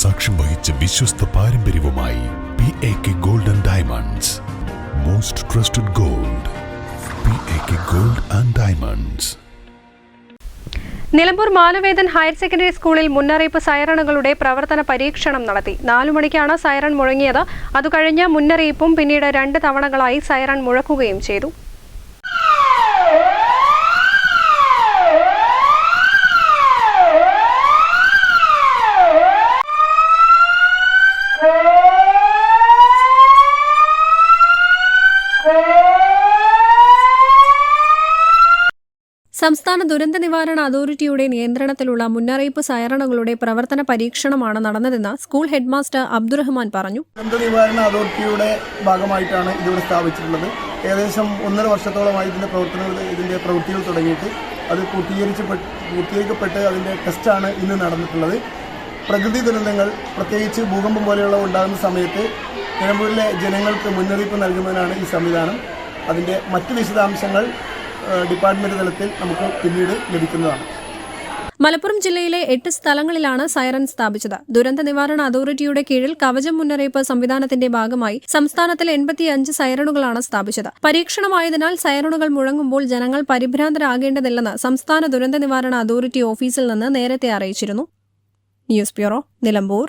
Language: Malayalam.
സാക്ഷ്യം വഹിച്ച വിശ്വസ്ത പാരമ്പര്യവുമായി P A K gold and diamonds most trusted gold P A K gold and diamonds Nilambur Manavedan higher secondary സ്കൂളിൽ മുന്നറിയിപ്പ് സൈറണുകളുടെ പ്രവർത്തന പരീക്ഷണം നടത്തി. നാലു മണിക്കാണ് സൈറൺ മുഴങ്ങിയത്. അതുകഴിഞ്ഞ് മുന്നറിയിപ്പും പിന്നീട് രണ്ട് തവണകളായി സൈറൺ മുഴക്കുകയും ചെയ്തു. സംസ്ഥാന ദുരന്ത നിവാരണ അതോറിറ്റിയുടെ നിയന്ത്രണത്തിലുള്ള മുന്നറിയിപ്പ് സൈറണുകളുടെ പ്രവർത്തന പരീക്ഷണമാണ് നടന്നതെന്ന് സ്കൂൾ ഹെഡ്മാസ്റ്റർ അബ്ദുറഹ്മാൻ പറഞ്ഞു. ദുരന്ത നിവാരണ അതോറിറ്റിയുടെ ഭാഗമായിട്ടാണ് ഇതിവിടെ സ്ഥാപിച്ചിട്ടുള്ളത്. ഏകദേശം ഒന്നര വർഷത്തോളമായി ഇതിന്റെ പ്രവർത്തനങ്ങൾ ഇതിന്റെ പ്രവൃത്തികൾ തുടങ്ങിയിട്ട് അത് പൂർത്തീകരിച്ച് പൂർത്തീകരിക്കപ്പെട്ട് അതിന്റെ ടെസ്റ്റാണ് ഇന്ന് നടന്നിട്ടുള്ളത്. പ്രകൃതി ദുരന്തങ്ങൾ പ്രത്യേകിച്ച് ഭൂകമ്പം പോലെയുള്ള ഉണ്ടാകുന്ന സമയത്ത് നിലമ്പൂരിലെ ജനങ്ങൾക്ക് മുന്നറിയിപ്പ് നൽകുന്നതിനാണ് ഈ സംവിധാനം. അതിന്റെ മറ്റ് വിശദാംശങ്ങൾ ഡിപ്പാർട്ട്മെന്റ് തലത്തിൽ നമുക്ക് പിന്നീട് ലഭിക്കുന്നതാണ്. മലപ്പുറം ജില്ലയിലെ എട്ട് സ്ഥലങ്ങളിലാണ് സൈറൻ സ്ഥാപിച്ചത്. ദുരന്ത നിവാരണ അതോറിറ്റിയുടെ കീഴിൽ കവചം മുന്നറിയിപ്പ് സംവിധാനത്തിന്റെ ഭാഗമായി സംസ്ഥാനത്തിൽ എൺപത്തിയഞ്ച് സൈറണുകളാണ് സ്ഥാപിച്ചത്. പരീക്ഷണമായതിനാൽ സൈറണുകൾ മുഴങ്ങുമ്പോൾ ജനങ്ങൾ പരിഭ്രാന്തരാകേണ്ടതില്ലെന്ന് സംസ്ഥാന ദുരന്ത നിവാരണ അതോറിറ്റി ഓഫീസിൽ നിന്ന് നേരത്തെ അറിയിച്ചിരുന്നു. News bureau Nilambur.